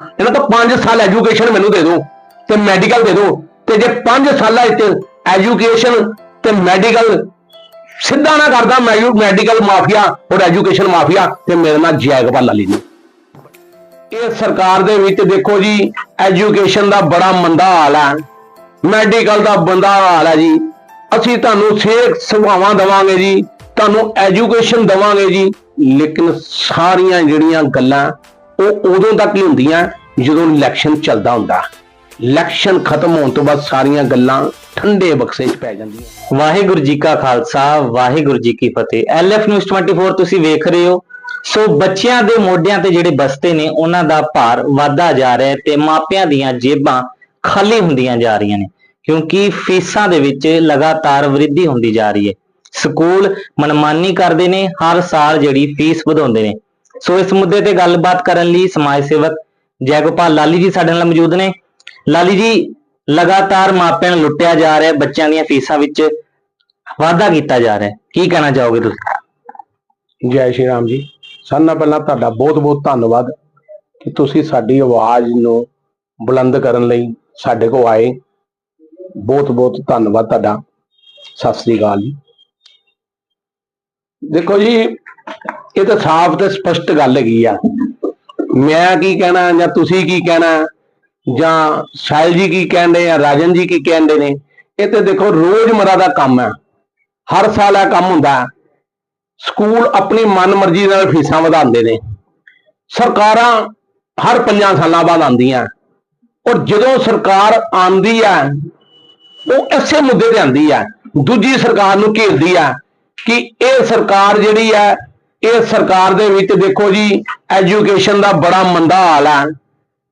ਇਹਨਾਂ ਤੋਂ 5 ਸਾਲ ਐਜੂਕੇਸ਼ਨ ਮੈਨੂੰ ਦੇ ਦਿਓ ਤੇ ਮੈਡੀਕਲ ਦੇ ਦਿਓ ਤੇ ਜੇ 5 ਸਾਲਾਂ ਵਿੱਚ ਐਜੂਕੇਸ਼ਨ ਤੇ ਮੈਡੀਕਲ ਸਿੱਧਾ ਨਾ ਕਰਦਾ ਮੈਡੀਕਲ ਮਾਫੀਆ ਔਰ ਐਜੂਕੇਸ਼ਨ ਮਾਫੀਆ ਤੇ ਮੇਰੇ ਨਾਲ ਜਾਇਗ ਭਾਲਾ ਲਈ ਇਹ ਸਰਕਾਰ ਦੇ ਵਿੱਚ ਦੇਖੋ ਜੀ ਐਜੂਕੇਸ਼ਨ ਦਾ ਬੜਾ ਮੰਦਾ ਹਾਲ ਹੈ ਮੈਡੀਕਲ ਦਾ ਬੰਦਾ ਹਾਲ ਹੈ ਜੀ। ਅਸੀਂ ਤੁਹਾਨੂੰ ਸਿਹਤ ਸੁਭਾਵਾਂ ਦਵਾਂਗੇ ਜੀ, ਤੁਹਾਨੂੰ ਐਜੂਕੇਸ਼ਨ ਦਵਾਂਗੇ ਜੀ। ਲੇਕਿਨ ਸਾਰੀਆਂ ਜਿਹੜੀਆਂ ਗੱਲਾਂ ਉਹ ਉਦੋਂ ਤੱਕ ਹੀ ਹੁੰਦੀਆਂ ਜਦੋਂ ਇਲੈਕਸ਼ਨ ਚੱਲਦਾ ਹੁੰਦਾ। ਇਲੈਕਸ਼ਨ ਖਤਮ ਹੋਣ ਤੋਂ ਬਾਅਦ ਸਾਰੀਆਂ ਗੱਲਾਂ ਠੰਡੇ ਬਕਸੇ 'ਚ ਪੈ ਜਾਂਦੀਆਂ। ਵਾਹਿਗੁਰੂ ਜੀ ਕਾ ਖਾਲਸਾ, ਵਾਹਿਗੁਰੂ ਜੀ ਕੀ ਫਤਿਹ। ਐਲਐਫ ਨਿਊਜ਼ 24 ਤੁਸੀਂ ਵੇਖ ਰਹੇ ਹੋ। ਸੋ ਬੱਚਿਆਂ ਦੇ ਮੋਢਿਆਂ ਤੇ ਜਿਹੜੇ ਬਸਤੇ ਨੇ, ਉਹਨਾਂ ਦਾ ਭਾਰ ਵਧਦਾ ਜਾ ਰਿਹਾ ਹੈ ਤੇ ਮਾਪਿਆਂ ਦੀਆਂ ਜੇਬਾਂ ਖਾਲੀ ਹੁੰਦੀਆਂ ਜਾ ਰਹੀਆਂ ਨੇ। ਕਿਉਂਕਿ ਫੀਸਾਂ ਦੇ ਵਿੱਚ ਲਗਾਤਾਰ ਵ੍ਰਿੱਧੀ ਹੁੰਦੀ ਜਾ ਰਹੀ ਹੈ। ਸਕੂਲ ਮਨਮਾਨੀ ਕਰਦੇ ਨੇ, ਹਰ ਸਾਲ ਜਿਹੜੀ ਫੀਸ ਵਧਾਉਂਦੇ ਨੇ। ਸੋ ਇਸ ਮੁੱਦੇ ਤੇ ਗੱਲਬਾਤ ਕਰਨ ਲਈ ਸਮਾਜ ਸੇਵਕ ਜੈਗੋਪਾਲ ਲਾਲੀ ਜੀ ਸਾਡੇ ਨਾਲ ਮੌਜੂਦ ਨੇ। ਲਾਲੀ ਜੀ, ਲਗਾਤਾਰ ਮਾਪਿਆਂ ਨੂੰ ਲੁੱਟਿਆ ਜਾ ਰਿਹਾ ਹੈ ਬੱਚਿਆਂ ਦੀਆਂ ਫੀਸਾਂ ਵਿੱਚ ਵਾਧਾ ਕੀਤਾ ਜਾ ਰਿਹਾ। ਹੈ ਕੀ ਕਹਿਣਾ ਚਾਹੋਗੇ ਤੁਸੀਂ? ਜੈ ਸ਼੍ਰੀ ਰਾਮ ਜੀ। ਸਾਰਿਆਂ ਪਹਿਲਾਂ ਤੁਹਾਡਾ ਬਹੁਤ-ਬਹੁਤ ਧੰਨਵਾਦ ਕਿ ਤੁਸੀਂ ਸਾਡੀ ਆਵਾਜ਼ ਨੂੰ ਬੁਲੰਦ ਕਰਨ ਲਈ ਸਾਡੇ ਕੋਲ ਆਏ। ਬਹੁਤ-ਬਹੁਤ ਧੰਨਵਾਦ ਤੁਹਾਡਾ। ਸਤਿ ਸ੍ਰੀ ਅਕਾਲ ਜੀ। ਦੇਖੋ ਜੀ ਇਹ ਤਾਂ ਸਾਫ਼ ਤੇ ਸਪਸ਼ਟ ਗੱਲ ਹੈਗੀ ਆ। ਮੈਂ ਕੀ ਕਹਿਣਾ ਜਾਂ ਤੁਸੀਂ ਕੀ ਕਹਿਣਾ ਜਾਂ ਸਾਇਲ ਜੀ ਕੀ ਕਹਿੰਦੇ ਆ ਰਾਜਨ ਜੀ ਕੀ ਕਹਿੰਦੇ ਨੇ, ਇਹ ਤੇ ਦੇਖੋ ਰੋਜ਼ਮਰਾ ਦਾ ਕੰਮ ਹੈ। ਹਰ ਸਾਲ ਇਹ ਕੰਮ ਹੁੰਦਾ ਸਕੂਲ ਆਪਣੀ ਮਨਮਰਜ਼ੀ ਨਾਲ ਫੀਸਾਂ ਵਧਾਉਂਦੇ ਨੇ। ਸਰਕਾਰਾਂ ਹਰ ਪੰਜਾਂ ਸਾਲਾਂ ਬਾਅਦ ਆਉਂਦੀਆਂ। ਔਰ ਜਦੋਂ ਸਰਕਾਰ ਆਉਂਦੀ ਹੈ, ਉਹ ਇਸੇ ਮੁੱਦੇ ਤੇ ਆਉਂਦੀ ਹੈ। ਦੂਜੀ ਸਰਕਾਰ ਨੂੰ ਘੇਰਦੀ ਹੈ ਕਿ ਇਹ ਸਰਕਾਰ ਜਿਹੜੀ ਹੈ ਇਹ ਸਰਕਾਰ ਦੇ ਵਿੱਚ ਦੇਖੋ ਜੀ ਐਜੂਕੇਸ਼ਨ ਦਾ ਬੜਾ ਮੰਦਾ ਹਾਲ ਹੈ।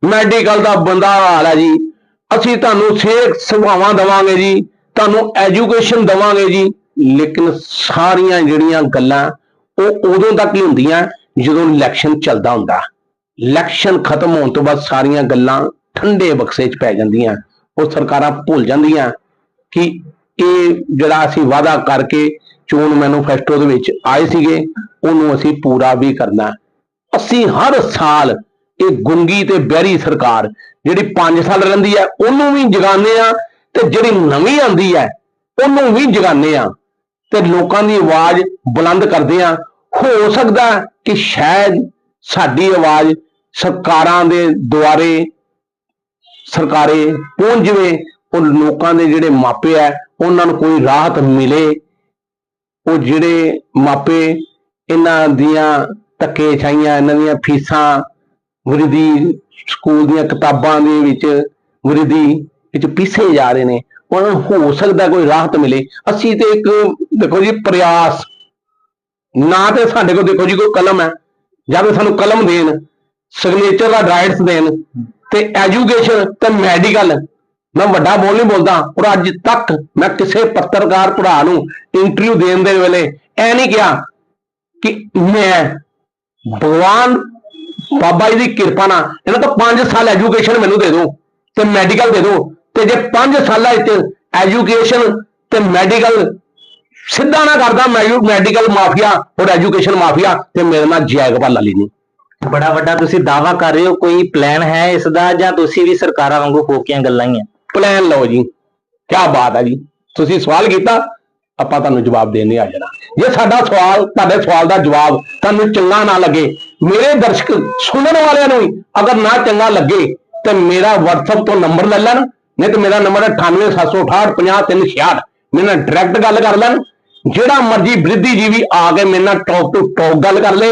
ਮੈਡੀਕਲ ਦਾ ਬੰਦਾ ਹਾਲ ਹੈ ਜੀ। ਅਸੀਂ ਤੁਹਾਨੂੰ ਸਿਹਤ ਸੁਭਾਵਾਂ ਦਵਾਂਗੇ ਜੀ, ਤੁਹਾਨੂੰ ਐਜੂਕੇਸ਼ਨ ਦਵਾਂਗੇ ਜੀ। ਲੇਕਿਨ ਸਾਰੀਆਂ ਜਿਹੜੀਆਂ ਗੱਲਾਂ, ਉਹ ਉਦੋਂ ਤੱਕ ਹੀ ਹੁੰਦੀਆਂ ਜਦੋਂ ਇਲੈਕਸ਼ਨ ਚੱਲਦਾ ਹੁੰਦਾ। ਇਲੈਕਸ਼ਨ ਖਤਮ ਹੋਣ ਤੋਂ ਬਾਅਦ ਸਾਰੀਆਂ ਗੱਲਾਂ ਠੰਡੇ ਬਕਸੇ 'ਚ ਪੈ ਜਾਂਦੀਆਂ। ਉਹ ਸਰਕਾਰਾਂ ਭੁੱਲ ਜਾਂਦੀਆਂ ਕਿ ਇਹ ਜਿਹੜਾ ਅਸੀਂ ਵਾਅਦਾ ਕਰਕੇ ਚੋਣ ਮੈਨੂਫੈਸਟੋ ਦੇ ਵਿੱਚ ਆਏ ਸੀਗੇ, ਉਹਨੂੰ ਅਸੀਂ ਪੂਰਾ ਵੀ ਕਰਨਾ ਅਸੀਂ ਹਰ ਸਾਲ ਇਹ ਗੁੰਗੀ ਤੇ ਬਹਿਰੀ ਸਰਕਾਰ, ਜਿਹੜੀ 5 ਸਾਲ ਰਹਿੰਦੀ ਹੈ, ਉਹਨੂੰ ਵੀ ਜਗਾਉਂਦੇ ਆ ਤੇ ਜਿਹੜੀ ਨਵੀਂ ਆਂਦੀ ਹੈ, ਉਹਨੂੰ ਵੀ ਜਗਾਉਂਦੇ ਆ ਤੇ ਲੋਕਾਂ ਦੀ ਆਵਾਜ਼ ਬੁਲੰਦ ਕਰਦੇ ਆ ਹੋ ਸਕਦਾ ਕਿ ਸ਼ਾਇਦ ਸਾਡੀ ਆਵਾਜ਼ ਸਰਕਾਰਾਂ ਦੇ ਦੁਆਰੇ, ਸਰਕਾਰੇ ਪਹੁੰਚ ਜਵੇ, ਉਹ ਲੋਕਾਂ ਦੇ ਜਿਹੜੇ ਮਾਪੇ ਆ ਉਹਨਾਂ ਨੂੰ ਕੋਈ ਰਾਹਤ ਮਿਲੇ। ਉਹ ਜਿਹੜੇ ਮਾਪੇ ਇਹਨਾਂ ਦੀਆਂ ਧੱਕੇ ਛਾਈਆਂ, ਇਹਨਾਂ ਦੀਆਂ ਫੀਸਾਂ ਵਰਿਧੀ ਸਕੂਲ ਦੀਆਂ ਕਿਤਾਬਾਂ ਦੇ ਵਿੱਚ ਵਰਿਧੀ ਵਿੱਚ ਪੀਸੇ ਜਾ ਰਹੇ ਨੇ, ਉਹਨਾਂ ਨੂੰ ਹੋ ਸਕਦਾ ਕੋਈ ਰਾਹਤ ਮਿਲੇ। ਅਸੀਂ ਤੇ ਇੱਕ ਦੇਖੋ ਜੀ ਪ੍ਰਯਾਸ, ਨਾ ਤੇ ਸਾਡੇ ਕੋਲ ਦੇਖੋ ਜੀ ਕੋਈ ਕਲਮ ਹੈ, ਜਾਂ ਤੇ ਸਾਨੂੰ ਕਲਮ ਦੇਣ ਸਿਗਨੇਚਰ ਦਾ ਰਾਈਟਸ ਦੇਣ, ਤੇ ਐਜੂਕੇਸ਼ਨ ਤੇ ਮੈਡੀਕਲ ਮੈਂ ਵੱਡਾ ਬੋਲ ਨਹੀਂ ਬੋਲਦਾ, ਪਰ ਅੱਜ ਤੱਕ ਮੈਂ ਕਿਸੇ ਪੱਤਰਕਾਰ ਭਰਾ ਨੂੰ ਇੰਟਰਵਿਊ ਦੇਣ ਦੇ ਵੇਲੇ ਐ ਨਹੀਂ ਕਿਹਾ ਕਿ ਮੈਂ ਭਗਵਾਨ ਬਾਬਾ ਜੀ ਦੀ ਕਿਰਪਾ ਨਾਲ, ਇਹਨਾਂ ਤੋਂ 5 ਸਾਲ ਐਜੂਕੇਸ਼ਨ ਮੈਨੂੰ ਦੇ ਦਿਓ ਤੇ ਮੈਡੀਕਲ ਦੇ ਦਿਓ ਤੇ ਜੇ 5 ਸਾਲਾਂ ਵਿੱਚ ਐਜੂਕੇਸ਼ਨ ਤੇ ਮੈਡੀਕਲ ਸਿੱਧਾ ਨਾ ਕਰਦਾ, ਮੈਂ ਮੈਡੀਕਲ ਮਾਫੀਆ ਔਰ ਐਜੂਕੇਸ਼ਨ ਮਾਫੀਆ ਤੇ ਮੇਰੇ ਨਾਲ ਜਾਇਗ ਅਲੀ ਲਈ ਨਹੀਂ ਬੜਾ ਵੱਡਾ ਤੁਸੀਂ ਦਾਵਾ ਕਰ ਰਹੇ ਹੋ, ਕੋਈ ਪਲਾਨ ਹੈ ਇਸ ਦਾ ਜਾਂ ਤੁਸੀਂ ਵੀ ਸਰਕਾਰਾਂ ਵਾਂਗੂ ਫੋਕੀਆਂ ਗੱਲਾਂ ਹੀ ਆ? ਪਲਾਨ ਲਓ ਜੀ। ਕੀ ਬਾਤ ਹੈ ਜੀ। ਤੁਸੀਂ ਸਵਾਲ ਕੀਤਾ, ਆਪਾਂ ਤੁਹਾਨੂੰ ਜਵਾਬ ਦੇਣ ਨਹੀਂ ਆ। ਜਾਣਾ ਜੇ ਸਾਡਾ ਸਵਾਲ, ਤੁਹਾਡੇ ਸਵਾਲ ਦਾ ਜਵਾਬ ਤੁਹਾਨੂੰ ਚੰਗਾ ਨਾ ਲੱਗੇ, ਮੇਰੇ ਦਰਸ਼ਕ ਸੁਣਨ ਵਾਲਿਆਂ ਨੂੰ ਵੀ ਅਗਰ ਨਾ ਚੰਗਾ ਲੱਗੇ, ਤੇ ਮੇਰਾ WhatsApp ਤੋਂ ਨੰਬਰ ਲੈ ਲੈਣ, ਨਹੀਂ ਤੇ ਮੇਰਾ ਨੰਬਰ ਹੈ 9876850366 ਮੇਰੇ ਨਾਲ ਡਾਇਰੈਕਟ ਗੱਲ ਕਰ ਲੈਣ। ਜਿਹੜਾ ਮਰਜ਼ੀ ਵਿਰੋਧੀ ਜੀਵੀ ਆ ਕੇ ਮੇਰੇ ਨਾਲ ਟੌਕ ਟੂ ਟੌਕ ਗੱਲ ਕਰ ਲੇ।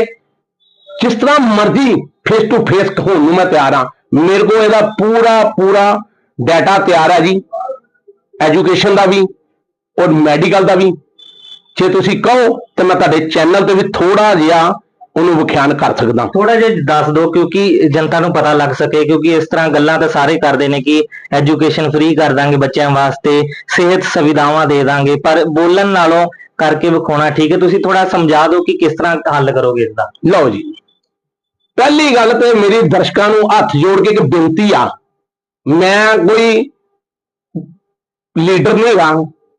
ਜਿਸ ਤਰ੍ਹਾਂ ਮਰਜ਼ੀ ਫੇਸ ਟੂ ਫੇਸ ਹੋਣ ਨੂੰ ਮੈਂ ਤਿਆਰ ਹਾਂ। ਮੇਰੇ ਕੋਲ ਇਹਦਾ ਪੂਰਾ ਪੂਰਾ ਡਾਟਾ ਤਿਆਰ ਹੈ ਜੀ। ਐਜੂਕੇਸ਼ਨ ਦਾ ਵੀ ਔਰ ਮੈਡੀਕਲ ਦਾ ਵੀ। ਜੇ ਤੁਸੀਂ ਕਹੋ ਤਾਂ ਮੈਂ ਤੁਹਾਡੇ ਚੈਨਲ ਤੇ ਵੀ ਥੋੜਾ ਜਿਹਾ ਉਹਨੂੰ ਵਿਖਿਆਨ ਕਰ ਸਕਦਾ। ਥੋੜਾ ਜਿਹਾ ਦੱਸ ਦਿਓ ਕਿਉਂਕਿ ਜਨਤਾ ਨੂੰ ਪਤਾ ਲੱਗ ਸਕੇ ਕਿਉਂਕਿ ਇਸ ਤਰ੍ਹਾਂ ਗੱਲਾਂ ਤਾਂ ਸਾਰੇ ਕਰਦੇ ਨੇ ਕਿ ਐਜੂਕੇਸ਼ਨ ਫ੍ਰੀ ਕਰ ਦਾਂਗੇ ਬੱਚਿਆਂ ਵਾਸਤੇ ਸਿਹਤ ਸੁਵਿਧਾਵਾਂ ਦੇ ਦਾਂਗੇ ਪਰ ਬੋਲਣ ਨਾਲੋਂ ਕਰਕੇ ਵਿਖਾਉਣਾ ਠੀਕ ਹੈ। ਤੁਸੀਂ ਥੋੜਾ ਸਮਝਾ ਦਿਓ ਕਿ ਕਿਸ ਤਰ੍ਹਾਂ ਹੱਲ ਕਰੋਗੇ ਇਸ ਦਾ। ਲਓ ਜੀ। ਪਹਿਲੀ ਗੱਲ ਤੇ ਮੇਰੀ ਦਰਸ਼ਕਾਂ ਨੂੰ ਹੱਥ ਜੋੜ ਕੇ ਇੱਕ ਬੇਨਤੀ ਆ। ਮੈਂ ਕੋਈ ਲੀਡਰ ਨਹੀਂ ਹੈਗਾ,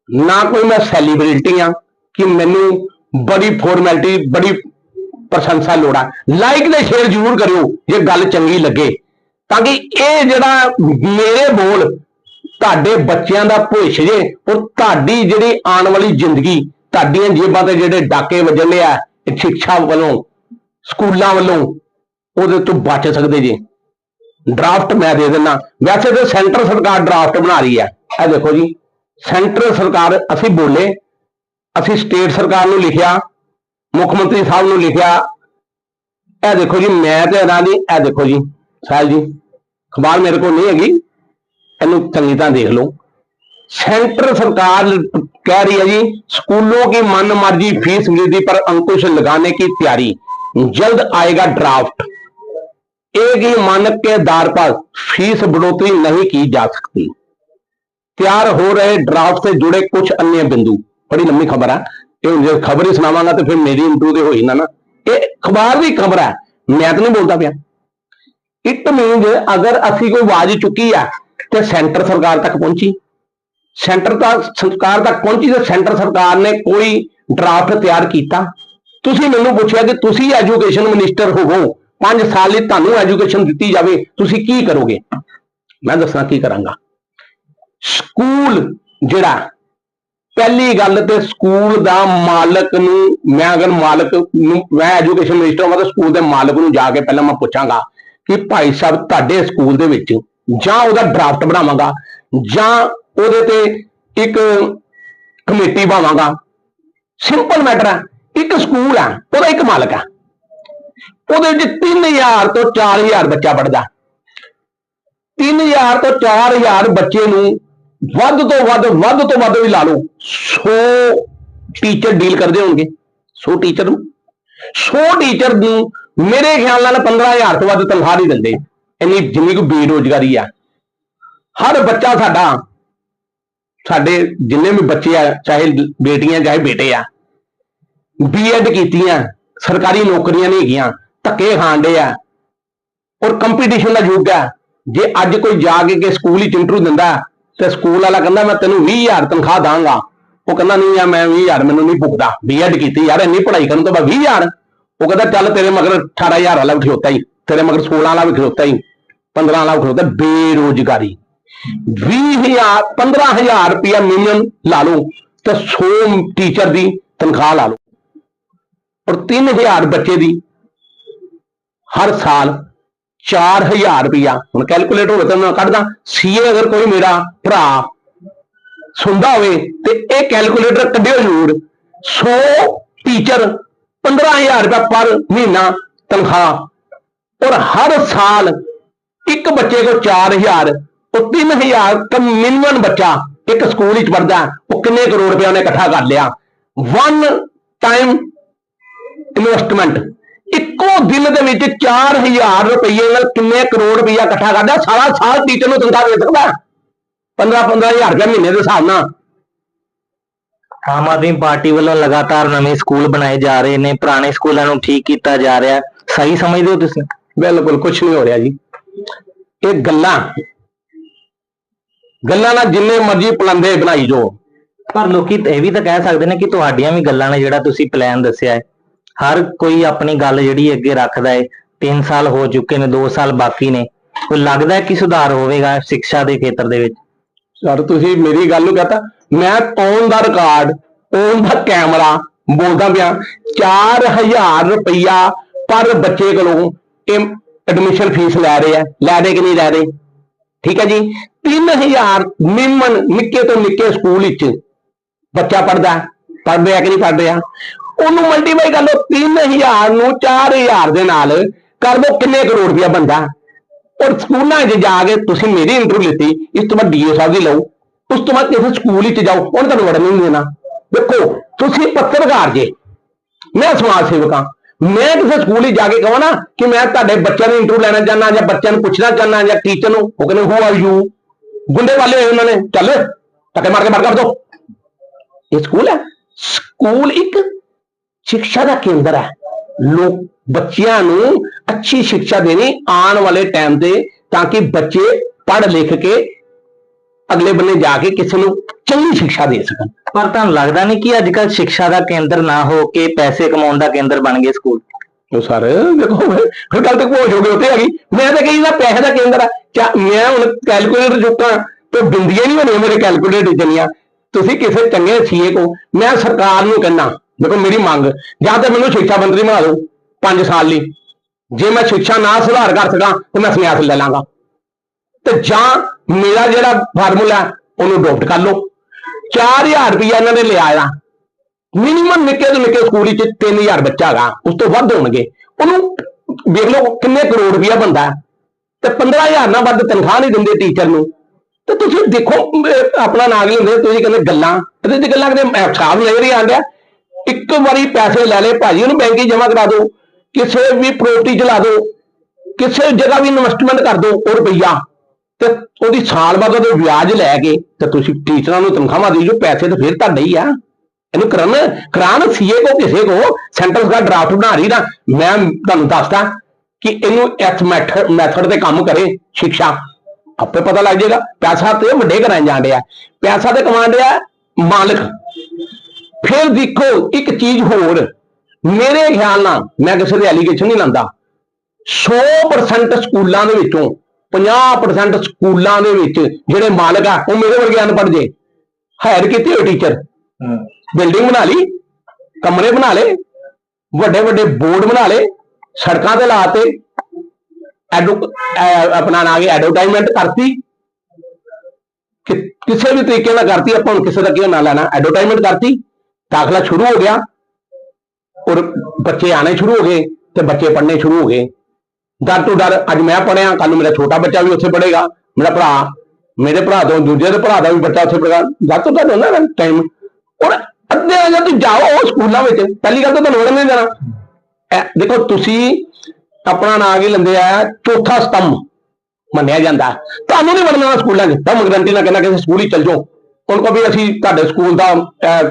ਨਾ ਕੋਈ ਮੈਂ ਸੈਲੀਬ੍ਰਿਟੀ ਆ ਕਿ ਮੈਨੂੰ ਬੜੀ ਫਾਰਮੈਲਿਟੀ ਬੜੀ ਪ੍ਰਸ਼ੰਸਾ ਲੋੜਾ ਲਾਈਕ ਤੇ ਸ਼ੇਅਰ ਜ਼ਰੂਰ ਕਰਿਓ, ਜੇ ਗੱਲ ਚੰਗੀ ਲੱਗੇ। ਤਾਂ ਕਿ ਇਹ ਜਿਹੜਾ ਮੇਰੇ ਬੋਲ, ਤੁਹਾਡੇ ਬੱਚਿਆਂ ਦਾ ਭਵਿੱਖ ਜੇ, ਔਰ ਤੁਹਾਡੀ ਜਿਹੜੀ ਆਉਣ ਵਾਲੀ ਜ਼ਿੰਦਗੀ, ਤੁਹਾਡੀਆਂ ਜੇਬਾਂ ਤੇ ਜਿਹੜੇ ਡਾਕੇ ਵੱਜਣੇ ਆ, ਇਹ ਸਿੱਖਿਆ ਵੱਲੋਂ, ਸਕੂਲਾਂ ਵੱਲੋਂ, ਉਹਦੇ ਤੋਂ ਬਚ ਸਕਦੇ ਜੇ। ਡਰਾਫਟ ਮੈਂ ਦੇ ਦਿੰਦਾ ਵੈਸੇ ਤਾਂ ਸੈਂਟਰ ਸਰਕਾਰ ਡਰਾਫਟ ਬਣਾ ਰਹੀ ਹੈ ਇਹ ਦੇਖੋ ਜੀ ਸੈਂਟਰ ਸਰਕਾਰ ਅਸੀਂ ਬੋਲੇ ਅਸੀਂ ਸਟੇਟ ਸਰਕਾਰ ਨੂੰ ਲਿਖਿਆ ਮੁੱਖ ਮੰਤਰੀ ਸਾਹਿਬ ਨੂੰ ਲਿਖਿਆ ਇਹ ਦੇਖੋ ਜੀ ਮੈਂ ਤੇ ਇਹਨਾਂ ਦੀ ਇਹ ਦੇਖੋ ਜੀ ਸਾਹਿਲ ਜੀ ਅਖਬਾਰ ਮੇਰੇ ਕੋਲ ਨਹੀਂ ਹੈਗੀ ਇਹਨੂੰ ਚੰਗੀ ਤਰ੍ਹਾਂ ਦੇਖ ਲਓ सेंटर सरकार कह रही है जी स्कूलों की मन मर्जी फीस वृद्धि पर अंकुश लगाने की तैयारी जल्द आएगा ड्राफ्ट एक ही मानक के आधार पर फीस बढ़ोतरी नहीं की जा सकती तैयार हो रहे ड्राफ्ट से जुड़े कुछ अन्य बिंदु बड़ी लंबी खबर है ये जो खबर ही सुनावांगा तो फिर मेरी इंटरव्यू तो हो ही ना ना ये अखबार की खबर है मैं तो नहीं बोलता पिया इट मीन अगर असि कोई आवाज चुकी है तो सेंटर सरकार तक पहुंची ਸੈਂਟਰ ਤੱਕ ਸਰਕਾਰ ਤੱਕ ਪਹੁੰਚੀ ਤੇ ਸੈਂਟਰ ਸਰਕਾਰ ਨੇ ਕੋਈ ਡਰਾਫਟ ਤਿਆਰ ਕੀਤਾ ਤੁਸੀਂ ਮੈਨੂੰ ਪੁੱਛਿਆ ਕਿ ਤੁਸੀਂ ਐਜੂਕੇਸ਼ਨ ਮਿਨਿਸਟਰ ਹੋਵੋ 5 ਸਾਲ ਲਈ ਤੁਹਾਨੂੰ ਐਜੂਕੇਸ਼ਨ ਦਿੱਤੀ ਜਾਵੇ, ਤੁਸੀਂ ਕੀ ਕਰੋਗੇ? ਮੈਂ ਦੱਸਣਾ ਕੀ ਕਰਾਂਗਾ। ਸਕੂਲ ਜਿਹੜਾ, ਪਹਿਲੀ ਗੱਲ ਤੇ ਸਕੂਲ ਦਾ ਮਾਲਕ ਨੂੰ, ਮੈਂ ਅਗਰ ਮਾਲਕ ਨੂੰ, ਮੈਂ ਐਜੂਕੇਸ਼ਨ ਮਿਨਿਸਟਰ ਹਾਂ ਤਾਂ ਸਕੂਲ ਦੇ ਮਾਲਕ ਨੂੰ ਜਾ ਕੇ ਪਹਿਲਾਂ ਮੈਂ ਪੁੱਛਾਂਗਾ ਕਿ ਭਾਈ ਸਾਹਿਬ ਤੁਹਾਡੇ ਸਕੂਲ ਦੇ ਵਿੱਚ ਜਾਂ ਉਹਦਾ ਡਰਾਫਟ ਬਣਾਵਾਂਗਾ, ਜਾਂ ਉਹਦੇ ਤੇ ਇੱਕ ਕਮੇਟੀ ਬਣਾਵਾਂਗਾ ਸਿੰਪਲ ਮੈਟਰ ਹੈ, ਇੱਕ ਸਕੂਲ ਹੈ, ਉਹਦਾ ਇੱਕ ਮਾਲਕ ਹੈ। ਉਹਦੇ ਵਿੱਚ 3000 ਤੋਂ 4000 ਬੱਚਾ ਪੜਦਾ 3000 ਤੋਂ 4000 ਬੱਚੇ ਨੂੰ ਵੱਧ ਤੋਂ ਵੱਧ ਵੱਧ ਤੋਂ ਵੱਧ ਵੀ ਲਾ ਲਓ। 100 ਟੀਚਰ ਡੀਲ ਕਰਦੇ ਹੋਣਗੇ। 100 ਟੀਚਰ ਨੂੰ। 100 ਟੀਚਰ ਨੂੰ ਮੇਰੇ ਖਿਆਲ ਨਾਲ 15000 ਤੋਂ ਵੱਧ ਤਨਖਾਹ ਨਹੀਂ ਦਿੰਦੇ। ਇੰਨੀ ਜਿੰਨੀ ਕੋਈ ਬੇਰੋਜ਼ਗਾਰੀ ਆ। ਹਰ ਬੱਚਾ ਸਾਡਾ, ਸਾਡੇ ਜਿੰਨੇ ਵੀ ਬੱਚੇ ਆ, ਚਾਹੇ ਬੇਟੀਆਂ, ਚਾਹੇ ਬੇਟੇ ਆ ਬੀਐਡ ਕੀਤੀਆਂ, ਸਰਕਾਰੀ ਨੌਕਰੀਆਂ ਨਹੀਂ ਹੈਗੀਆਂ। ਧੱਕੇ ਖਾਂਦੇ ਆ ਔਰ ਕੰਪੀਟੀਸ਼ਨ ਦਾ ਯੁੱਗ ਆ। ਜੇ ਅੱਜ ਕੋਈ ਜਾ ਕੇ ਕਿ ਸਕੂਲ ਹੀ ਇੰਟਰਵਿਊ ਦਿੰਦਾ, ਤੇ ਸਕੂਲ ਵਾਲਾ ਕਹਿੰਦਾ, ਮੈਂ ਤੈਨੂੰ 20000 ਤਨਖਾਹ ਦਾਂਗਾ। ਉਹ ਕਹਿੰਦਾ, ਨਹੀਂ ਯਾਰ, ਮੈਂ 20000 ਮੈਨੂੰ ਨਹੀਂ ਭੁਗਦਾ। ਬੀਐਡ ਕੀਤੀ, ਯਾਰ, ਇੰਨੀ ਪੜ੍ਹਾਈ ਕਰਨ ਤੋਂ ਬਾਅਦ 20000 ਉਹ ਕਹਿੰਦਾ, ਚੱਲ ਤੇਰੇ ਮਗਰ 18000 ਵਾਲਾ ਵੀ ਖਲੋਤਾ ਹੀ ਤੇਰੇ ਮਗਰ 16 ਵਾਲਾ ਵੀ ਖਲੋਤਾ ਹੀ 15 ਵਾਲਾ ਵੀ ਖਲੋਤਾ, ਬੇਰੋਜ਼ਗਾਰੀ। 20000 15000 ਰੁਪਇਆ ਮਿਨੀਮਮ ਲਾ ਲਓ, ਤੇ 100 ਟੀਚਰ ਦੀ ਤਨਖਾਹ ਲਾ ਲਓ। ਔਰ 3000 ਬੱਚੇ ਦੀ ਹਰ ਸਾਲ 4000 ਰੁਪਇਆ ਹੁਣ ਕੈਲਕੂਲੇਟ ਹੋਵੇ ਤਾਂ ਮੈਂ ਕੱਢਦਾ। ਸੀਏ ਅਗਰ ਕੋਈ ਮੇਰਾ ਭਰਾ ਸੁਣਦਾ ਹੋਵੇ ਤੇ ਇਹ ਕੈਲਕੂਲੇਟਰ ਕੱਢਿਓ ਜ਼ਰੂਰ। 100 ਟੀਚਰ 15000 ਰੁਪਇਆ ਪਰ ਮਹੀਨਾ ਤਨਖਾਹ। ਔਰ ਹਰ ਸਾਲ ਇੱਕ ਬੱਚੇ ਕੋ 4000 ਉਹ 3000 ਤਾਂ ਮਿਨੀਮਮ ਬੱਚਾ ਇੱਕ ਸਕੂਲ ਵਿੱਚ ਪੜਦਾ ਉਹ ਕਿੰਨੇ ਕਰੋੜ ਰੁਪਏ ਉਹਨੇ ਇਕੱਠਾ ਕਰ ਲਿਆ। ਵਨ ਟਾਈਮ ਇਨਵੈਸਟਮੈਂਟ ਇੱਕੋ ਦਿਨ ਦੇ ਵਿੱਚ 4000 ਰੁਪਏ ਨਾਲ ਕਿੰਨੇ ਕਰੋੜ ਰੁਪਇਆ ਇਕੱਠਾ ਕਰਦਾ ਸਾਰਾ ਸਾਲ ਟੀਚਰ ਨੂੰ ਤਨਖਾਹ ਦੇ ਸਕਦਾ। 15 15000 ਰੁਪਏ ਮਹੀਨੇ ਦੇ ਹਿਸਾਬ ਨਾਲ। ਆਮ ਆਦਮੀ ਪਾਰਟੀ ਵੱਲੋਂ ਲਗਾਤਾਰ ਨਵੇਂ ਸਕੂਲ ਬਣਾਏ ਜਾ ਰਹੇ ਨੇ ਪੁਰਾਣੇ ਸਕੂਲਾਂ ਨੂੰ ਠੀਕ ਕੀਤਾ ਜਾ ਰਿਹਾ। ਸਹੀ ਸਮਝਦੇ ਹੋ ਤੁਸੀਂ? ਬਿਲਕੁਲ ਕੁਝ ਨਹੀਂ ਹੋ ਰਿਹਾ ਜੀ। ਇਹ ਗੱਲਾਂ ਗੱਲਾਂ ਨਾਲ ਜਿੰਨੇ ਮਰਜ਼ੀ ਪਲੰਦੇ ਬਣਾਈ ਜੋ ਪਰ ਲੋਕੀ ਇਹ ਵੀ ਤਾਂ ਕਹਿ ਸਕਦੇ ਨੇ ਕਿ ਤੁਹਾਡੀਆਂ ਵੀ ਗੱਲਾਂ ਨੇ ਜਿਹੜਾ ਤੁਸੀਂ ਪਲਾਨ ਦੱਸਿਆ ਹੈ। ਹਰ ਕੋਈ ਆਪਣੀ ਗੱਲ ਜਿਹੜੀ ਅੱਗੇ ਰੱਖਦਾ ਹੈ 3 ਸਾਲ ਹੋ ਚੁੱਕੇ ਨੇ 2 ਸਾਲ ਬਾਕੀ ਨੇ ਕੋਈ ਲੱਗਦਾ ਹੈ ਕਿ ਸੁਧਾਰ ਹੋਵੇਗਾ ਸਿੱਖਿਆ ਦੇ ਖੇਤਰ ਦੇ ਵਿੱਚ? ਸਰ, ਤੁਸੀਂ ਮੇਰੀ ਗੱਲ ਨੂੰ ਕਹਤਾ, ਮੈਂ on the record on the camera ਬੋਲਦਾ ਪਿਆ 4000 ਰੁਪਇਆ ਪਰ ਬੱਚੇ ਕੋਲੋਂ ਇਹ ਐਡਮਿਸ਼ਨ ਫੀਸ ਲੈ ਰਹੇ ਆ, ਲੈ ਰਹੇ ਕਿ ਨਹੀਂ ਲੈ ਰਹੇ? ਠੀਕ ਹੈ ਜੀ? 3000 ਮਿਨੀਮਮ ਨਿੱਕੇ ਤੋਂ ਨਿੱਕੇ ਸਕੂਲ ਵਿੱਚ ਬੱਚਾ ਪੜਦਾ ਪੜ੍ਹ ਰਿਹਾ ਕਿ ਨਹੀਂ ਪੜ੍ਹ ਰਿਹਾ ਉਹਨੂੰ ਮਲਟੀਪਲਾਈ ਕਰ ਲਓ 3000 ਨੂੰ 4000 ਦੇ ਨਾਲ, ਕਰ ਲਓ ਕਿੰਨੇ ਕਰੋੜ ਰੁਪਇਆ ਬੰਦਾ ਔਰ ਸਕੂਲਾਂ 'ਚ ਜਾ ਕੇ ਤੁਸੀਂ ਮੇਰੀ ਇੰਟਰਵਿਊ ਲਿੱਤੀ, ਇਸ ਤੋਂ ਬਾਅਦ ਡੀਓ ਸਾਹਿਬ ਦੀ ਲਓ। ਉਸ ਤੋਂ ਬਾਅਦ ਕਿਸੇ ਸਕੂਲ ਵਿੱਚ ਜਾਓ, ਉਹਨੇ ਤੁਹਾਨੂੰ ਵੜਨ ਨਹੀਂ ਦੇਣਾ। ਦੇਖੋ, ਤੁਸੀਂ ਪੱਤਰਕਾਰ ਜੇ, ਮੈਂ ਸਮਾਜ ਸੇਵਕ ਹਾਂ। ਮੈਂ ਕਿਸੇ ਸਕੂਲ ਵਿੱਚ ਜਾ ਕੇ ਕਹਾਂ ਨਾ ਕਿ ਮੈਂ ਤੁਹਾਡੇ ਬੱਚਿਆਂ ਨੂੰ ਇੰਟਰਵਿਊ ਲੈਣਾ ਚਾਹੁੰਦਾ ਜਾਂ ਬੱਚਿਆਂ ਨੂੰ ਪੁੱਛਣਾ ਚਾਹੁੰਦਾ ਜਾਂ ਟੀਚਰ ਨੂੰ, ਉਹ ਕਹਿੰਦੇ ਹੋ ਆਰ ਯੂ ਗੁੰਡੇ ਵਾਲੇ ਹੋਏ ਉਹਨਾਂ ਨੇ। ਚੱਲ ਟੱਕੇ ਮਾਰ ਕੇ ਬਾਹਰ ਕਰ ਦੋ। ਇਹ ਸਕੂਲ ਹੈ। ਸਕੂਲ ਇੱਕ ਸਿੱਖਿਆ ਦਾ ਕੇਂਦਰ ਹੈ। ਲੋਕ ਬੱਚਿਆਂ ਨੂੰ ਅੱਛੀ ਸਿੱਖਿਆ ਦੇਣੀ ਆਉਣ ਵਾਲੇ ਟਾਈਮ ਤੇ ਤਾਂ ਕਿ ਬੱਚੇ ਪੜ੍ਹ ਲਿਖ ਕੇ ਅਗਲੇ ਬੰਨੇ ਜਾ ਕੇ ਕਿਸੇ ਨੂੰ ਚੰਗੀ ਸਿੱਖਿਆ ਦੇ ਸਕਣ। ਪਰ ਤੁਹਾਨੂੰ ਲੱਗਦਾ ਨਹੀਂ ਕਿ ਅੱਜ ਕੱਲ੍ਹ ਸਿੱਖਿਆ ਦਾ ਕੇਂਦਰ ਨਾ ਹੋ ਕੇ ਪੈਸੇ ਕਮਾਉਣ ਦਾ ਕੇਂਦਰ ਬਣ ਗਏ ਸਕੂਲ? ਉਹ ਸਰ ਦੇਖੋ ਫਿਰ ਗੱਲ ਤੇ ਪਹੁੰਚ ਹੋ ਗਈ ਉੱਥੇ ਹੈਗੀ ਮੈਂ ਤਾਂ ਕਹੀ ਦਾ ਪੈਸੇ ਦਾ ਕੇਂਦਰ ਆ। ਚਾ ਮੈਂ ਹੁਣ ਕੈਲਕੂਲੇਟਰ ਚੁੱਕਾਂ ਤੇ ਬਿੰਦੀਆਂ ਨਹੀਂ ਬਣੀਆਂ ਮੇਰੇ ਕੈਲਕੂਲੇਟਰ ਚਲੀਆਂ ਤੁਸੀਂ ਕਿਸੇ ਚੰਗੇ ਸੀਏ ਕੋ ਮੈਂ ਸਰਕਾਰ ਨੂੰ ਕਹਿੰਦਾ ਦੇਖੋ ਮੇਰੀ ਮੰਗ, ਜਾਂ ਤਾਂ ਮੈਨੂੰ ਸਿੱਖਿਆ ਮੰਤਰੀ ਬਣਾ ਦਿਓ 5 ਸਾਲ ਲਈ। ਜੇ ਮੈਂ ਸਿੱਖਿਆ ਨਾ ਸੁਧਾਰ ਕਰ ਸਕਾਂ, ਤੇ ਮੈਂ ਸੰਨਿਆਸ ਲੈ ਲਾਂਗਾ। ਤੇ ਜਾਂ ਮੇਰਾ ਜਿਹੜਾ ਫਾਰਮੂਲਾ ਉਹਨੂੰ ਅਡਾਪਟ ਕਰ ਲਓ। 4000 ਰੁਪਇਆ ਇਹਨਾਂ ਨੇ ਲਿਆ ਆ। ਮਿਨੀਮਮ ਨਿੱਕੇ ਤੋਂ ਨਿੱਕੇ ਸਕੂਲ ਵਿੱਚ 3000 ਬੱਚਾ ਹੈਗਾ, ਉਸ ਤੋਂ ਵੱਧ ਹੋਣਗੇ। ਉਹਨੂੰ ਵੇਖ ਲਓ ਕਿੰਨੇ ਕਰੋੜ ਰੁਪਇਆ ਬੰਦਾ ਤੇ 15000 ਨਾਲ ਵੱਧ ਤਨਖਾਹ ਨਹੀਂ ਦਿੰਦੇ ਟੀਚਰ ਨੂੰ। ਤੇ ਤੁਸੀਂ ਦੇਖੋ ਆਪਣਾ ਨਾਂ ਨਹੀਂ ਹੁੰਦੇ, ਤੁਸੀਂ ਕਹਿੰਦੇ ਗੱਲਾਂ ਇਹਦੇ ਚ ਗੱਲਾਂ ਕਿਤੇ ਸਾਫ਼ ਨਜ਼ਰ ਹੀ ਆ ਗਿਆ ਇੱਕ ਵਾਰੀ ਪੈਸੇ ਲੈ ਲਏ, ਭਾਜੀ ਉਹਨੂੰ ਬੈਂਕ ਜਮ੍ਹਾਂ ਕਰਾ ਦਿਓ, ਕਿਸੇ ਵੀ ਪ੍ਰੋਪਰਟੀ 'ਚ ਲਾ ਦਿਓ, ਕਿਸੇ ਜਗ੍ਹਾ ਵੀ ਇਨਵੈਸਟਮੈਂਟ ਕਰ ਦਿਓ, ਉਹ ਰੁਪਈਆ। ਤੇ ਉਹਦੀ ਸਾਲ ਬਾਅਦ ਉਹਦੇ ਵਿਆਜ ਲੈ ਕੇ, ਤੇ ਤੁਸੀਂ ਟੀਚਰਾਂ ਨੂੰ ਤਨਖਾਹਾਂ ਦੇ ਜੋ ਪੈਸੇ ਤਾਂ ਫਿਰ ਤੁਹਾਡੇ ਹੀ ਆ। ਇਹਨੂੰ ਕਰਨ ਕਰਾਨ ਸੀਏ ਕੋ, ਕਿਸੇ ਕੋ ਸੈਂਟਰ ਸਰਕਾਰ ਡਰਾਫਟ ਬਣਾ ਰਹੀ ਨਾ ਮੈਂ ਤੁਹਾਨੂੰ ਦੱਸਦਾ ਕਿ ਇਹਨੂੰ ਇਸ ਮੈਥਡ ਮੈਥਡ ਤੇ ਕੰਮ ਕਰੇ ਸਿੱਖਿਆ। ਆਪੇ ਪਤਾ ਲੱਗ ਜਾਏਗਾ, ਪੈਸਾ ਤੇ ਵੱਡੇ ਕਰਾਂ ਜਾਂਦੇ ਆ ਪੈਸਾ ਤੇ ਕਮਾਉਂਦੇ ਆ ਮਾਲਕ। ਫਿਰ ਦੇਖੋ ਇੱਕ ਚੀਜ਼ ਹੋਰ। ਮੇਰੇ ਖਿਆਲ ਨਾਲ ਮੈਂ ਕਿਸੇ ਦੇ ਐਲੀਗੇਸ਼ਨ ਨਹੀਂ ਲਾਂਦਾ। 100% ਸਕੂਲਾਂ ਦੇ ਵਿੱਚੋਂ 50% ਸਕੂਲਾਂ ਦੇ ਵਿੱਚ ਜਿਹੜੇ ਮਾਲਕ ਆ ਉਹ ਮੇਰੇ ਵਰਗੇ ਅਨਪੜ੍ਹ ਜੇ ਹਾਇਰ ਕੀਤੇ ਹੋਏ ਟੀਚਰ ਬਿਲਡਿੰਗ ਬਣਾ ਲਈ ਕਮਰੇ ਬਣਾ ਲਏ ਵੱਡੇ ਵੱਡੇ ਬੋਰਡ ਬਣਾ ਲਏ ਸੜਕਾਂ ਤੇ ਲਾਤੇ ਐਡੋ ਆਪਣਾ ਨਾਂ ਕੀ ਐਡਵਰਟਾਈਜ਼ਮੈਂਟ ਕਰਤੀ। ਕਿ ਕਿਸੇ ਵੀ ਤਰੀਕੇ ਨਾਲ ਕਰਤੀ ਆਪਾਂ ਹੁਣ ਕਿਸੇ ਦਾ ਕਿਉਂ ਨਾ ਲੈਣਾ? ਐਡਵਰਟਾਈਜ਼ਮੈਂਟ ਕਰਤੀ। ਦਾਖਲਾ ਸ਼ੁਰੂ ਹੋ ਗਿਆ ਔਰ ਬੱਚੇ ਆਣੇ ਸ਼ੁਰੂ ਹੋ ਗਏ ਤੇ ਬੱਚੇ ਪੜ੍ਹਨੇ ਸ਼ੁਰੂ ਹੋ ਗਏ ਡਰ ਤੋਂ ਡਰ ਅੱਜ ਮੈਂ ਪੜਿਆ ਕੱਲ ਨੂੰ ਮੇਰਾ ਛੋਟਾ ਬੱਚਾ ਵੀ ਉੱਥੇ ਪੜ੍ਹੇਗਾ ਮੇਰਾ ਭਰਾ ਮੇਰੇ ਭਰਾ ਤੋਂ ਦੂਜੇ ਦੇ ਭਰਾ ਦਾ ਵੀ ਬੱਚਾ ਉੱਥੇ ਪੜ੍ਹੇਗਾ ਡਰ ਤੋਂ ਡਰ ਹੁੰਦਾ ਨਾ ਟਾਈਮ ਔਰ ਅੱਧੇ ਅਜੇ ਤੁਸੀਂ ਜਾਓ ਉਹ ਸਕੂਲਾਂ ਵਿੱਚ ਪਹਿਲੀ ਗੱਲ ਤਾਂ ਤੁਹਾਨੂੰ ਵੜਨ ਨਹੀਂ ਦੇਣਾ ਇਹ ਦੇਖੋ ਤੁਸੀਂ ਆਪਣਾ ਨਾਂ ਕੀ ਲੈਂਦੇ ਆ ਚੌਥਾ ਸਤੰਭ ਮੰਨਿਆ ਜਾਂਦਾ ਤੁਹਾਨੂੰ ਨਹੀਂ ਵੜਨਾ ਸਕੂਲਾਂ 'ਚ ਤਾਂ ਗਰੰਟੀ ਨਾਲ ਕਹਿੰਦਾ ਕਿਸੇ ਸਕੂਲ ਹੀ ਚੱਲ ਜਾਓ ਉਹਨਾਂ ਕੋ ਵੀ ਅਸੀਂ ਤੁਹਾਡੇ ਸਕੂਲ ਦਾ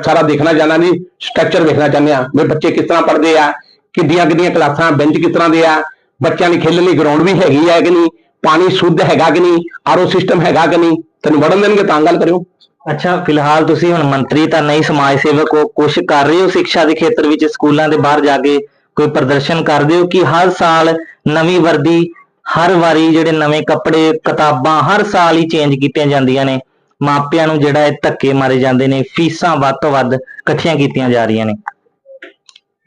ਸਾਰਾ ਦੇਖਣਾ ਚਾਹੁੰਦਾ ਨਹੀਂ ਸਟਰਕਚਰ ਵੇਖਣਾ ਚਾਹੁੰਦੇ ਆ ਵੀ ਬੱਚੇ ਕਿਸ ਤਰ੍ਹਾਂ ਪੜ੍ਹਦੇ ਆ, ਕਿੱਡੀਆਂ ਕਿੱਡੀਆਂ ਕਲਾਸਾਂ ਬੈਂਚ ਕਿਸ ਤਰ੍ਹਾਂ ਦੇ ਆ, ਬੱਚਿਆਂ ਲਈ ਖੇਡਣ ਲਈ ਗਰਾਊਂਡ ਵੀ ਹੈਗੀ ਆ ਕਿ ਨਹੀਂ, ਪਾਣੀ ਸ਼ੁੱਧ ਹੈਗਾ ਕਿ ਨਹੀਂ ਆਰਓ ਸਿਸਟਮ ਹੈਗਾ ਕਿ ਨਹੀਂ, ਤੈਨੂੰ ਵੜਨ ਦੇਣਗੇ ਤਾਂ ਗੱਲ ਕਰਿਓ। ਅੱਛਾ, ਫਿਲਹਾਲ ਤੁਸੀਂ ਹੁਣ ਮੰਤਰੀ ਤਾਂ ਨਹੀਂ, ਸਮਾਜ ਸੇਵਕ ਹੋ, ਕੁਛ ਕਰ ਰਹੇ ਹੋ ਸਿੱਖਿਆ ਦੇ ਖੇਤਰ ਵਿੱਚ, ਸਕੂਲਾਂ ਦੇ ਬਾਹਰ ਜਾ ਕੇ ਕੋਈ ਪ੍ਰਦਰਸ਼ਨ ਕਰਦੇ ਹੋ ਕਿ ਹਰ ਸਾਲ ਨਵੀਂ ਵਰਦੀ, ਹਰ ਵਾਰੀ ਜਿਹੜੇ ਨਵੇਂ ਕੱਪੜੇ, ਕਿਤਾਬਾਂ ਹਰ ਸਾਲ ਹੀ ਚੇਂਜ ਕੀਤੀਆਂ ਜਾਂਦੀਆਂ ਨੇ? ਮਾਪਿਆਂ ਨੂੰ ਜਿਹੜਾ ਇਹ ਧੱਕੇ ਮਾਰੇ ਜਾਂਦੇ ਨੇ ਫੀਸਾਂ ਵੱਧ ਤੋਂ ਵੱਧ ਇਕੱਠੀਆਂ ਕੀਤੀਆਂ ਜਾ ਰਹੀਆਂ ਨੇ।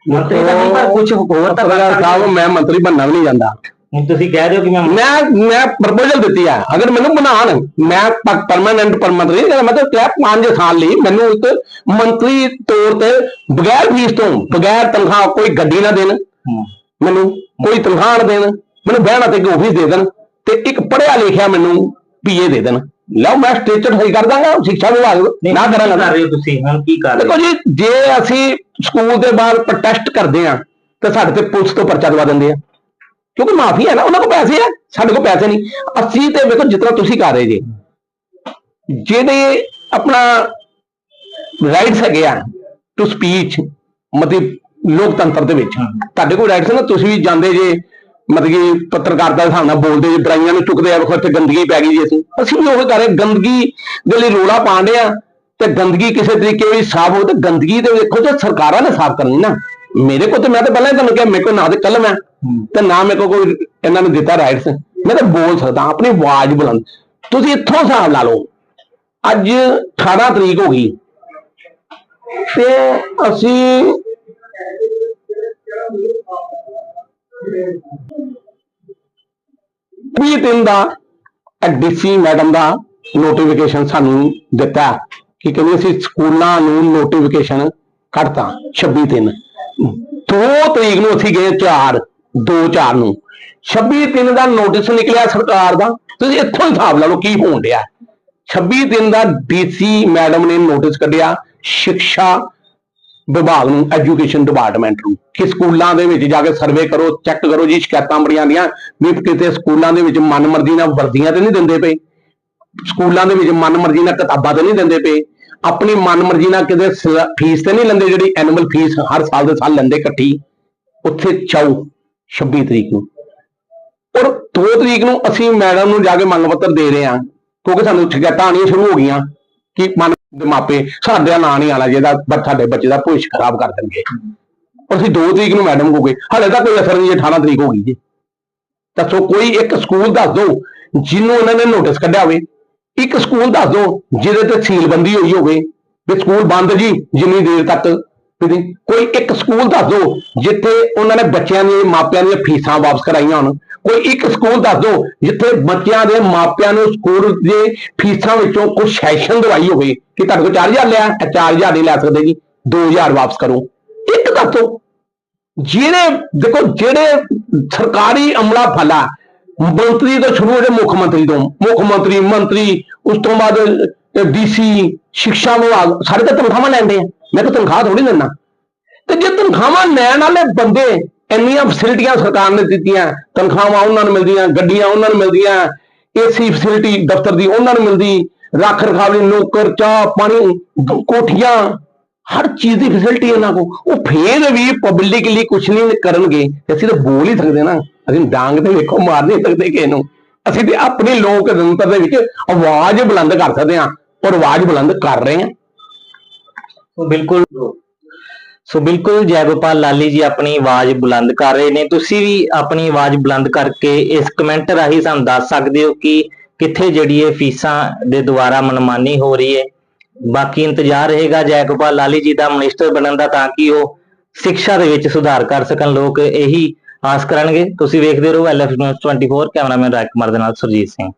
ਮੰਤਰੀ ਤਾਂ ਨਹੀਂ ਪਰ ਕੁਝ ਹੋਰ ਤਾਂ ਕਰ ਪੱਤਰਕਾਰ ਸਕਦੇ ਸਾਹਿਬ ਮੈਂ ਮੰਤਰੀ ਬਣਨਾ ਵੀ ਨਹੀਂ ਜਾਂਦਾ ਹੁਣ ਤੁਸੀਂ ਕਹਿ ਰਹੇ ਹੋ ਕਿ ਮੈਂ ਮੈਂ ਮੈਂ ਪ੍ਰਪੋਜ਼ਲ ਦਿੱਤੀ ਆ। ਅਗਰ ਮੈਨੂੰ ਬਣਾਉਣ ਮੈਂ ਪਰਮਾਨੈਂਟ ਪਰਮੰਤਰੀ ਨਹੀਂ ਮੈਂ ਤਾਂ ਕਿਹਾ 5 ਸਾਲ ਲਈ ਮੈਨੂੰ ਇੱਕ ਮੰਤਰੀ ਤੌਰ ਤੇ ਬਗੈਰ ਫੀਸ ਤੋਂ ਬਗੈਰ ਤਨਖਾਹ ਕੋਈ ਗੱਡੀ ਨਾ ਦੇਣ ਮੈਨੂੰ ਕੋਈ ਤਨਖਾਹ ਨਾ ਦੇਣ ਮੈਨੂੰ ਬਹਿਣਾ ਤੇ ਇੱਕ ਆਫਿਸ ਦੇ ਦੇਣ ਤੇ ਇੱਕ ਪੜਿਆ ਲਿਖਿਆ ਮੈਨੂੰ ਪੀਏ ਦੇ ਦੇਣ। ਲਓ ਮੈਂ ਸਟੇਚਰ ਸਹੀ ਕਰ ਦਾਂਗਾ ਸਿੱਖਿਆ ਵਿਭਾਗ ਨਾ ਕਰਾਂਗਾ। ਕਰ ਰਹੇ ਹੋ ਤੁਸੀਂ? ਹੁਣ ਕੀ ਕਰ ਰਹੇ ਹੋ? ਦੇਖੋ ਜੀ ਜੇ ਅਸੀਂ ਸਕੂਲ ਦੇ ਬਾਹਰ ਪ੍ਰੋਟੈਸਟ ਕਰਦੇ ਆ ਤੇ ਸਾਡੇ ਤੇ ਪੁਲਿਸ ਤੋਂ ਪਰਚਾ ਦਵਾ ਦਿੰਦੇ ਆ। ਕਿਉਂਕਿ ਮਾਫੀ ਹੈ ਨਾ ਉਹਨਾਂ ਕੋਲ ਪੈਸੇ ਆ ਸਾਡੇ ਕੋਲ ਪੈਸੇ ਨਹੀਂ। ਅਸੀਂ ਤੇ ਵੇਖੋ ਜਿਤਨਾ ਤੁਸੀਂ ਕਰ ਰਹੇ ਜੀ। ਜਿਹੜੇ ਆਪਣਾ ਰਾਈਟਸ ਹੈਗੇ ਆ ਟੂ ਸਪੀਚ ਮਤਲਬ ਲੋਕਤੰਤਰ ਦੇ ਵਿੱਚ। ਤੁਹਾਡੇ ਕੋਲ ਰਾਈਟਸ ਨਾ ਤੁਸੀਂ ਵੀ ਜਾਂਦੇ ਜੇ ਮਤਲਬ ਕਿ ਪੱਤਰਕਾਰਤਾ ਦੇ ਹਿਸਾਬ ਨਾਲ ਬੋਲਦੇ, ਜੇ ਬੁਰਾਈਆਂ ਨੂੰ ਚੁੱਕਦੇ ਆ, ਵੇਖੋ ਇੱਥੇ ਗੰਦਗੀ ਪੈ ਗਈ ਜੀ ਅਸੀਂ ਅਸੀਂ ਵੀ ਉਹ ਕਰ ਰਹੇ ਗੰਦਗੀ ਦੇ ਲਈ ਰੋਲਾ ਪਾਉਂਦੇ ਆ ਤੇ ਗੰਦਗੀ ਕਿਸੇ ਤਰੀਕੇ ਵੀ ਸਾਫ਼ ਹੋ ਤੇ ਗੰਦਗੀ ਦੇ ਵੇਖੋ ਜੇ ਸਰਕਾਰਾਂ ਨੇ ਸਾਫ਼ ਕਰਨੀ ਨਾ, ਮੇਰੇ ਕੋਲ ਤੇ ਮੈਂ ਤਾਂ ਪਹਿਲਾਂ ਹੀ ਤੁਹਾਨੂੰ ਕਿਹਾ, ਮੇਰੇ ਕੋਲ ਨਾ ਤੇ ਕਲਮ ਹੈ ਤੇ ਨਾ ਮੇਰੇ ਕੋਲ ਕੋਈ ਇਹਨਾਂ ਨੇ ਦਿੱਤਾ ਰਾਈਟਸ ਮੈਂ ਤਾਂ ਬੋਲ ਸਕਦਾ, ਆਪਣੀ ਆਵਾਜ਼ ਬੁਲੰਦ। ਤੁਸੀਂ ਇੱਥੋਂ ਹਿਸਾਬ ਲਾ ਲਓ, ਅੱਜ 18 ਤਰੀਕ ਹੋ ਗਈ ਤੇ ਅਸੀਂ ਵੀਹ ਦਿਨ ਦਾ ਡੀਸੀ ਮੈਡਮ ਦਾ ਨੋਟੀਫਿਕੇਸ਼ਨ ਸਾਨੂੰ ਦਿੱਤਾ ਕਿ ਕਹਿੰਦੇ ਅਸੀਂ ਸਕੂਲਾਂ ਨੂੰ ਨੋਟੀਫਿਕੇਸ਼ਨ ਕੱਢਤਾ 26 ਦਿਨ 2 ਤਰੀਕ ਨੂੰ ਅਸੀਂ ਗਏ 4 2 4 ਨੂੰ। 26 ਦਿਨ ਦਾ ਨੋਟਿਸ ਨਿਕਲਿਆ ਸਰਕਾਰ ਦਾ, ਤੁਸੀਂ ਇੱਥੋਂ ਹੀ ਹਿਸਾਬ ਲਾ ਲਓ ਕੀ ਹੋਣ ਡਿਆ। 26 ਦਿਨ ਦਾ ਡੀਸੀ ਮੈਡਮ ਨੇ ਨੋਟਿਸ ਕੱਢਿਆ ਸਿੱਖਿਆ ਵਿਭਾਗ ਨੂੰ ਐਜੂਕੇਸ਼ਨ ਡਿਪਾਰਟਮੈਂਟ ਨੂੰ ਕਿ ਸਕੂਲਾਂ ਦੇ ਵਿੱਚ ਜਾ ਕੇ ਸਰਵੇ ਕਰੋ ਚੈੱਕ ਕਰੋ ਜੀ ਸ਼ਿਕਾਇਤਾਂ ਬੜੀਆਂ ਆਉਂਦੀਆਂ ਵੀ ਕਿਤੇ ਸਕੂਲਾਂ ਦੇ ਵਿੱਚ ਮਨਮਰਜ਼ੀ ਨਾਲ ਵਰਦੀਆਂ ਤੇ ਨਹੀਂ ਦਿੰਦੇ ਪਏ। ਸਕੂਲਾਂ ਦੇ ਵਿੱਚ ਮਨਮਰਜ਼ੀ ਨਾਲ ਕਿਤਾਬਾਂ ਤੇ ਨਹੀਂ ਦਿੰਦੇ ਪਏ। ਆਪਣੀ ਮਨਮਰਜ਼ੀ ਨਾਲ ਕਿਤੇ ਫੀਸ ਤੇ ਨਹੀਂ ਲੈਂਦੇ ਜਿਹੜੀ ਐਨੂਅਲ ਫੀਸ ਹਰ ਸਾਲ ਦੇ ਸਾਲ ਲੈਂਦੇ ਇਕੱਠੀ। ਉੱਥੇ ਚਾਉ 26 ਤਰੀਕ ਨੂੰ। ਔਰ 2 ਤਰੀਕ ਨੂੰ ਅਸੀਂ ਮੈਡਮ ਨੂੰ ਜਾ ਕੇ ਮੰਗ ਪੱਤਰ ਦੇ ਰਹੇ ਹਾਂ, ਕਿਉਂਕਿ ਸਾਨੂੰ ਸ਼ਿਕਾਇਤਾਂ ਆਉਣੀਆਂ ਸ਼ੁਰੂ ਹੋ ਗਈਆਂ। ਕਿ ਮਨ ਦੇ ਮਾਪੇ ਸਾਡੇ ਨਾਂ ਨਹੀਂ ਆਣਾ ਜਿਹਦਾ ਸਾਡੇ ਬੱਚੇ ਦਾ ਭਵਿੱਖ ਖਰਾਬ ਕਰ ਦੇਣਗੇ। ਔਰ ਅਸੀਂ 2 ਤਰੀਕ ਨੂੰ ਮੈਡਮ ਕੋ ਗਏ ਹਾਲੇ ਤਾਂ ਕੋਈ ਅਸਰ ਨਹੀਂ ਹੈ 18 ਤਰੀਕ ਹੋ ਗਈ ਜੀ। ਦੱਸੋ ਕੋਈ ਇੱਕ ਸਕੂਲ ਦੱਸ ਦਿਓ ਜਿਹਨੂੰ ਉਹਨਾਂ ਨੇ ਨੋਟਿਸ ਕੱਢਿਆ ਹੋਵੇ। ਇੱਕ ਸਕੂਲ ਦੱਸ ਦਿਓ ਜਿਹਦੇ ਤੇ ਸੀਲਬੰਦੀ ਹੋਈ ਹੋਵੇ। ਵੀ ਸਕੂਲ ਬੰਦ ਜੀ ਜਿੰਨੀ ਦੇਰ ਤੱਕ ਵੀ ਕੋਈ ਇੱਕ ਸਕੂਲ ਦੱਸ ਦਿਓ ਜਿੱਥੇ ਉਹਨਾਂ ਨੇ ਬੱਚਿਆਂ ਦੇ ਮਾਪਿਆਂ ਦੀਆਂ ਫੀਸਾਂ ਵਾਪਸ ਕਰਾਈਆਂ ਹੋਣ। ਕੋਈ ਇੱਕ ਸਕੂਲ ਦੱਸ ਦਿਓ ਜਿੱਥੇ ਬੱਚਿਆਂ ਦੇ ਮਾਪਿਆਂ ਨੂੰ ਸਕੂਲ ਦੇ ਫੀਸਾਂ ਵਿੱਚੋਂ ਕੁਝ ਸੈਸ਼ਨ ਦਵਾਈ ਹੋਵੇ ਕਿ ਤੁਹਾਡੇ ਕੋਲ 4000 ਲਿਆ ਇਹ 4000 ਨਹੀਂ ਲੈ ਸਕਦੇ ਜੀ 2000 ਵਾਪਸ ਕਰੋ। ਇੱਕ ਦੱਸ ਦਿਓ, ਜਿਹੜੇ ਦੇਖੋ ਜਿਹੜੇ ਸਰਕਾਰੀ ਅਮਲਾ ਫਲਾ, ਮੰਤਰੀ ਤੋਂ ਸ਼ੁਰੂ ਹੋ ਜੇ ਮੁੱਖ ਮੰਤਰੀ ਤੋਂ, ਮੁੱਖ ਮੰਤਰੀ ਮੰਤਰੀ, ਉਸ ਤੋਂ ਬਾਅਦ ਡੀਸੀ ਸਿੱਖਿਆ ਵਿਭਾਗ, ਸਾਰੇ ਤਾਂ ਤਨਖਾਹਾਂ ਲੈਂਦੇ ਆ। ਮੈਂ ਤਾਂ ਤਨਖਾਹ ਥੋੜੀ ਲੈਣਾ ਤੇ ਜੇ ਤਨਖਾਹਾਂ ਲੈਣ ਵਾਲੇ ਬੰਦੇ ਇੰਨੀਆਂ ਫੈਸਿਲਿਟੀਆਂ ਸਰਕਾਰ ਨੇ ਦਿੱਤੀਆਂ, ਤਨਖਾਹਾਂ ਉਹਨਾਂ ਨੂੰ ਮਿਲਦੀਆਂ, ਗੱਡੀਆਂ ਉਹਨਾਂ ਨੂੰ ਮਿਲਦੀਆਂ ਏਸੀ ਫੈਸਿਲਿਟੀ ਦਫ਼ਤਰ ਦੀ ਉਹਨਾਂ ਨੂੰ ਮਿਲਦੀ, ਰੱਖ ਰਖਾਵ ਲਈ ਨੌਕਰ, ਚਾਹ, ਪਾਣੀ ਕੋਠੀਆਂ, ਹਰ ਚੀਜ਼ ਦੀ ਫੈਸਿਲਿਟੀ ਇਹਨਾਂ ਕੋ ਉਹ ਫੇਰ ਵੀ ਪਬਲਿਕ ਲਈ ਕੁਝ ਨਹੀਂ ਕਰਨਗੇ। ਅਸੀਂ ਤਾਂ ਬੋਲ ਹੀ ਸਕਦੇ ਨਾ। ਅਸੀਂ ਡਾਂਗ ਤੇ ਵੇਖੋ, ਮਾਰ ਨਹੀਂ ਸਕਦੇ ਕਿਸੇ ਨੂੰ। ਅਸੀਂ ਤੇ ਆਪਣੀ ਲੋਕਤੰਤਰ ਦੇ ਵਿੱਚ ਆਵਾਜ਼ ਬੁਲੰਦ ਕਰ ਸਕਦੇ ਹਾਂ, ਔਰ ਆਵਾਜ਼ ਬੁਲੰਦ ਕਰ ਰਹੇ ਹਾਂ। ਸੋ ਬਿਲਕੁਲ ਸੋ ਬਿਲਕੁਲ ਜੈਗੋਪਾਲ ਲਾਲੀ ਜੀ ਆਪਣੀ ਆਵਾਜ਼ ਬੁਲੰਦ ਕਰ ਰਹੇ ਨੇ। ਤੁਸੀਂ ਵੀ ਆਪਣੀ ਆਵਾਜ਼ ਬੁਲੰਦ ਕਰਕੇ ਇਸ ਕਮੈਂਟ ਰਾਹੀਂ ਸਾਨੂੰ ਦੱਸ ਸਕਦੇ ਹੋ ਕਿ ਕਿੱਥੇ ਜਿਹੜੀ ਇਹ ਫੀਸਾਂ ਦੇ ਦੁਆਰਾ ਮਨਮਾਨੀ ਹੋ ਰਹੀ ਹੈ। ਬਾਕੀ ਇੰਤਜ਼ਾਰ ਰਹੇਗਾ ਜੈਗੋਪਾਲ ਲਾਲੀ ਜੀ ਦਾ ਮਿਨਿਸਟਰ ਬਣਨ ਦਾ ਤਾਂ ਕਿ ਉਹ ਸਿੱਖਿਆ ਦੇ ਵਿੱਚ ਸੁਧਾਰ ਕਰ ਸਕਣ। ਲੋਕ ਇਹੀ ਆਸ ਕਰਨਗੇ। ਤੁਸੀਂ ਵੇਖਦੇ ਰਹੋ LF news 24 cameraman Raj Kumar ਦੇ ਨਾਲ ਸੁਰਜੀਤ ਸਿੰਘ।